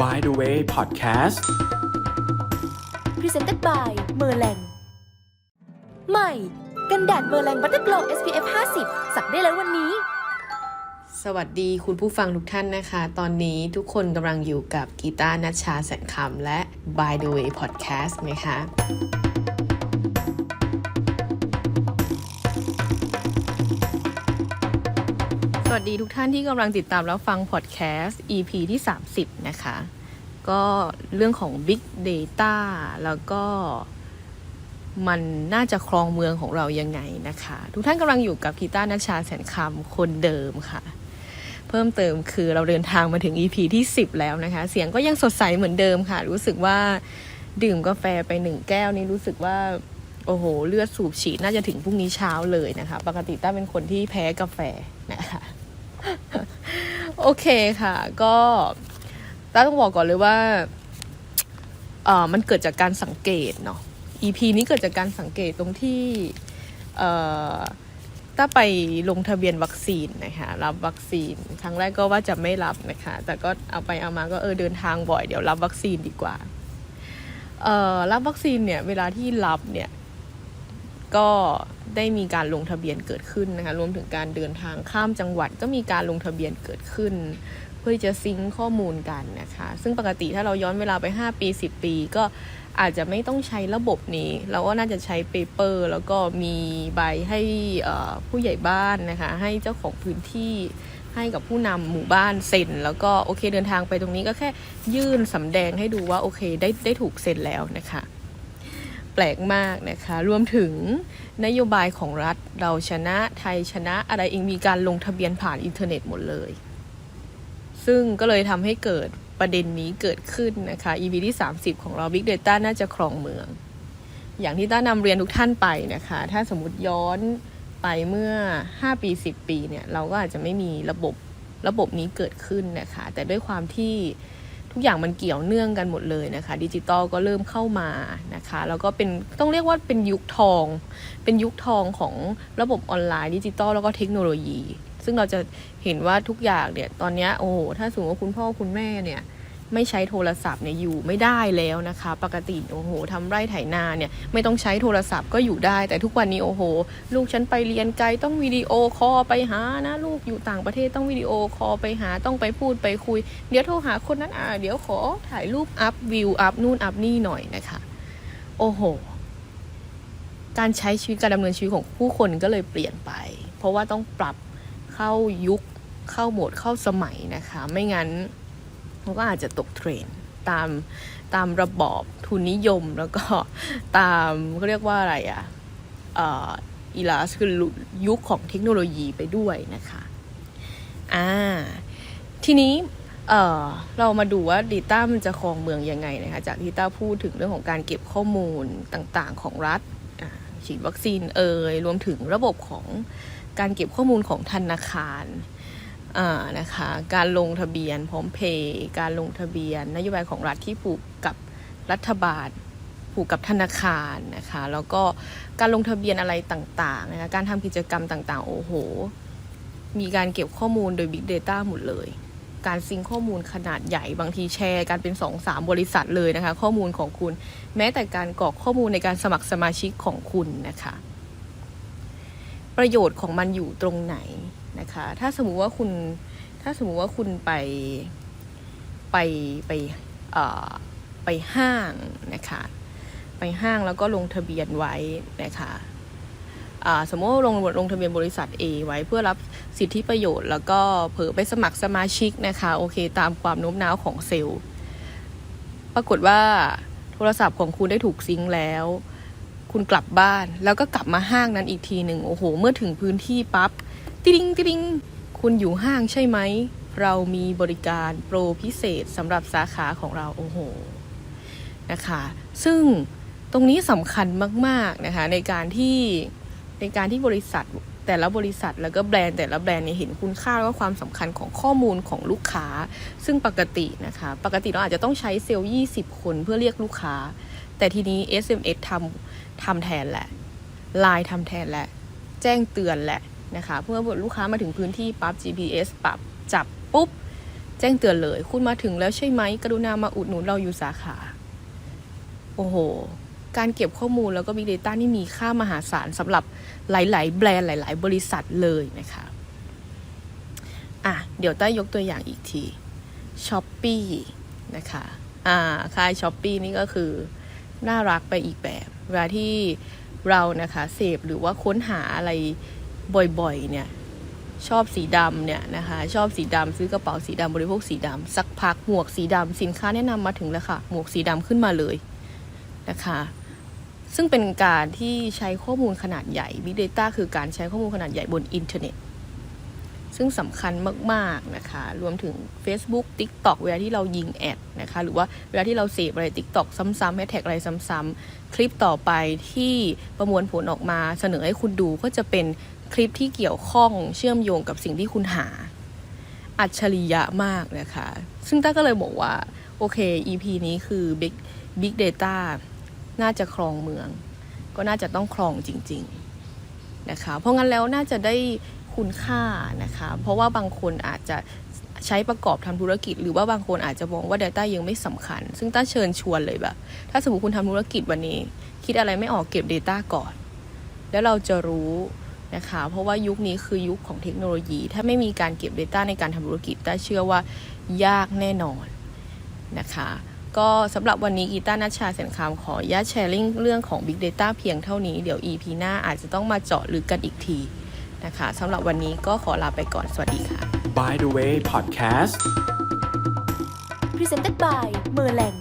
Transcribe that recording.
By the way Podcast Presented by เมอร์แรงใหม่ กันแดดเมอร์แรงบัตเตอร์โกล SPF 50 สักได้แล้ววันนี้ สวัสดีคุณผู้ฟังทุกท่านนะคะ ตอนนี้ทุกคนกำลังอยู่กับกีตาร์นัชชาแสนคำและ By the way Podcast นะคะ วัสดีทุกท่านที่กำลังติดตามแล้วฟังพอดแคสต์ EP ที่ 30 นะคะ ก็เรื่องของ Big Data แล้วก็มันน่าจะครองเมืองของเรายังไงนะคะ ทุกท่านกำลังอยู่กับกีตาร์นัชชาแสนคำคนเดิมค่ะ เพิ่มเติมคือเราเดินทางมาถึง EP ที่ 10 แล้วนะคะ เสียงก็ยังสดใสเหมือนเดิมค่ะ รู้สึกว่าดื่มกาแฟไปหนึ่งแก้วนี่รู้สึกว่าโอ้โห เลือดสูบฉีดน่าจะถึงพรุ่งนี้เช้าเลยนะคะ ปกติต้าเป็นคนที่แพ้กาแฟนะคะ โอเคค่ะ ก็ต้าต้องบอกก่อนเลยว่าเออมันเกิดจากการสังเกตเนาะ EP นี้เกิดจากการสังเกตตรงที่เอ่อถ้าไปลงทะเบียนวัคซีนนะคะรับวัคซีน ครั้งแรกก็ว่าจะไม่รับนะคะ แต่ก็เอาไปเอามาก็เออเดินทางบ่อยเดี๋ยวรับวัคซีนดีกว่าเอ่อรับวัคซีนเนี่ยเวลาที่รับเนี่ย ก็ได้มีการลงทะเบียนเกิดขึ้นนะคะรวมถึงการเดินทางข้ามจังหวัดก็มีการลงทะเบียนเกิดขึ้น เพื่อจะซิงข้อมูลกันนะคะ ซึ่งปกติถ้าเราย้อนเวลาไป 5 ปี 10 ปี ก็อาจจะไม่ต้องใช้ระบบนี้ เราก็น่าจะใช้เปเปอร์ แล้วก็มีใบให้ผู้ใหญ่บ้านนะคะ ให้เจ้าของพื้นที่ให้กับผู้นำหมู่บ้านเซ็น แล้วก็โอเคเดินทางไปตรงนี้ก็แค่ยื่นสำแดงให้ดูว่าโอเคได้ได้ถูกเซ็นแล้วนะคะ แปลกมากนะคะ รวมถึงนโยบายของรัฐเราชนะไทยชนะอะไรเองมีการลงทะเบียนผ่านอินเทอร์เน็ตหมดเลย ซึ่งก็เลยทำให้เกิดประเด็นนี้เกิดขึ้นนะคะ EP ที่ 30 ของเรา Big Data น่าจะครองเมือง อย่างที่ต้านำเรียนทุกท่านไปนะคะ ถ้าสมมติย้อนไปเมื่อ 5 ปี 10 ปีเนี่ย เราก็อาจจะไม่มีระบบระบบนี้เกิดขึ้นนะคะ แต่ด้วยความที่ ทุกอย่างมันเกี่ยวเนื่องกันหมดเลยนะคะ ดิจิตอลก็เริ่มเข้ามานะคะ แล้วก็เป็นต้องเรียกว่าเป็นยุคทอง เป็นยุคทองของระบบออนไลน์ดิจิตอลแล้วก็เทคโนโลยี ซึ่งเราจะเห็นว่าทุกอย่างเนี่ยตอนนี้โอ้โหถ้าสมมติว่าคุณพ่อคุณแม่เนี่ย ไม่ใช้โทรศัพท์เนี่ยอยู่ไม่ได้แล้วนะคะ ปกติโอ้โหทำไร่ไถนาเนี่ยไม่ต้องใช้โทรศัพท์ก็อยู่ได้ แต่ทุกวันนี้โอ้โห ลูกฉันไปเรียนไกลต้องวิดีโอคอลไปหานะลูกอยู่ต่างประเทศต้องวิดีโอคอลไปหาต้องไปพูดไปคุย เดี๋ยวโทรหาคนนั้นอะเดี๋ยวขอถ่ายรูปอัพวิวอัพนู่นอัพนี่หน่อยนะคะ โอ้โหการใช้ชีวิตการดำเนินชีวิตของผู้คนก็เลยเปลี่ยนไป เพราะว่าต้องปรับเข้ายุคเข้าโหมดเข้าสมัยนะคะ ไม่งั้น มันก็อาจจะตกเทรนตามตามระบอบทุนนิยมแล้วก็ตามเขาเรียกว่าอะไรอะอะอีลาสคือยุคของเทคโนโลยีไปด้วยนะคะอ่าทีนี้เออเรามาดูว่า Data มันจะครองเมืองยังไงนะคะจากที่ต้าพูดถึงเรื่องของการเก็บข้อมูลต่างๆของรัฐฉีดวัคซีนเอ่ยรวมถึงระบบของการเก็บข้อมูลของธนาคาร นะคะการลงทะเบียนพร้อมเพย์การลงทะเบียน นโยบายของรัฐที่ผูกกับรัฐบาลผูกกับธนาคารนะคะแล้วก็การลงทะเบียนอะไรต่างๆนะคะการทำกิจกรรมต่างๆ โอ้โห มีการเก็บข้อมูลโดย Big Data หมดเลย การซิงข้อมูลขนาดใหญ่บางทีแชร์กันเป็น 2 3บริษัทเลยนะคะ ข้อมูลของคุณ แม้แต่การกรอกข้อมูลในการสมัครสมาชิกของคุณนะคะ ประโยชน์ของมันอยู่ตรงไหนนะคะ ถ้าสมมุติว่าคุณถ้าสมมุติว่าคุณไปไปไปไปห้างนะคะ ไปห้างแล้วก็ลงทะเบียนไว้นะคะสมมติว่าลงลงทะเบียนบริษัท A ไว้เพื่อรับสิทธิประโยชน์ แล้วก็เผลอไปสมัครสมาชิกนะคะโอเค ตามความโน้มน้าวของเซลล์ ปรากฏว่าโทรศัพท์ของคุณได้ถูกซิงค์แล้ว คุณกลับบ้าน แล้วก็กลับมาห้างนั้นอีกทีหนึ่งโอ้โห เมื่อถึงพื้นที่ปั๊บติ๊งติ๊งคุณอยู่ห้างใช่ไหม เรามีบริการโปรพิเศษสำหรับสาขาของเราโอ้โหนะคะ ซึ่งตรงนี้สำคัญมากๆนะคะในการที่ในการที่บริษัทแต่ละบริษัทแล้วก็แบรนด์แต่ละแบรนด์เนี่ยเห็นคุณค่าและความสำคัญของข้อมูลของลูกค้า ซึ่งปกตินะคะ ปกติเราอาจจะต้องใช้เซลล์ 20 คนเพื่อเรียกลูกค้า แต่ทีนี้ SMS ทำ ทำแทนแหละ Line ทำแทนแหละ แจ้งเตือนแหละนะคะเพื่อลูกค้ามาถึงพื้นที่ปั๊บ GPS ปรับจับปุ๊บ แจ้งเตือนเลย คุณมาถึงแล้วใช่ไหม กรุณามาอุดหนุนเราอยู่สาขา โอ้โห การเก็บข้อมูลแล้วก็ Big Data นี่มีค่ามหาศาลสำหรับหลาย ๆ แบรนด์หลาย ๆ บริษัทเลยนะคะอะเดี๋ยวใต้ยกตัวอย่างอีกทีช้อปปี้นะคะอ่าค่ายช้อปปี้นี่ก็คือ น่ารักไปอีกแบบ เวลาที่เรานะคะเสพหรือว่าค้นหาอะไรบ่อยๆเนี่ยชอบสีดำเนี่ยนะคะชอบสีดำซื้อกระเป๋าสีดำบริโภคสีดำสักพักหมวกสีดำสินค้าแนะนำมาถึงแล้วค่ะ หมวกสีดำขึ้นมาเลยนะคะ ซึ่งเป็นการที่ใช้ข้อมูลขนาดใหญ่ Big Data คือการใช้ข้อมูลขนาดใหญ่บนอินเทอร์เน็ต ซึ่งสำคัญมากๆนะคะ รวมถึง Facebook TikTok เวลาที่เรายิงแอดนะคะ หรือว่าเวลาที่เราเสพอะไร TikTok ซ้ำๆแฮชแท็กอะไรซ้ำๆคลิปต่อไปที่ประมวลผลออกมาเสนอให้คุณดูก็จะเป็นคลิปที่เกี่ยวข้องเชื่อมโยงกับสิ่งที่คุณหา อัจฉริยะมากนะคะ ซึ่งต้าก็เลยบอกว่า โอเค EP นี้คือ Big Big Data น่าจะครองเมือง ก็น่าจะต้องครองจริง ๆ นะคะ เพราะงั้นแล้วน่าจะได้ คุณค่านะคะ เพราะว่าบางคนอาจจะใช้ประกอบทำธุรกิจ หรือว่าบางคนอาจจะมองว่า Data ยังไม่สำคัญ ซึ่งต้าเชิญชวนเลยแบบ ถ้าสมมติคุณทำธุรกิจวันนี้ คิดอะไรไม่ออกเก็บ Data ก่อน แล้วเราจะรู้นะคะ เพราะว่ายุคนี้คือยุคของเทคโนโลยี ถ้าไม่มีการเก็บ Data ในการทำธุรกิจต้าเชื่อว่ายากแน่นอนนะคะก็สำหรับวันนี้กีตาร์นัชชาเสนคามขออนุญาตแชร์ลิงเรื่องของ Big Data เพียงเท่านี้ เดี๋ยว EP หน้าอาจจะต้องมาเจาะลึกกันอีกที นะคะสำหรับวันนี้ก็ขอลาไปก่อน สวัสดีค่ะ By the way Podcast Presented by เมอร์แลง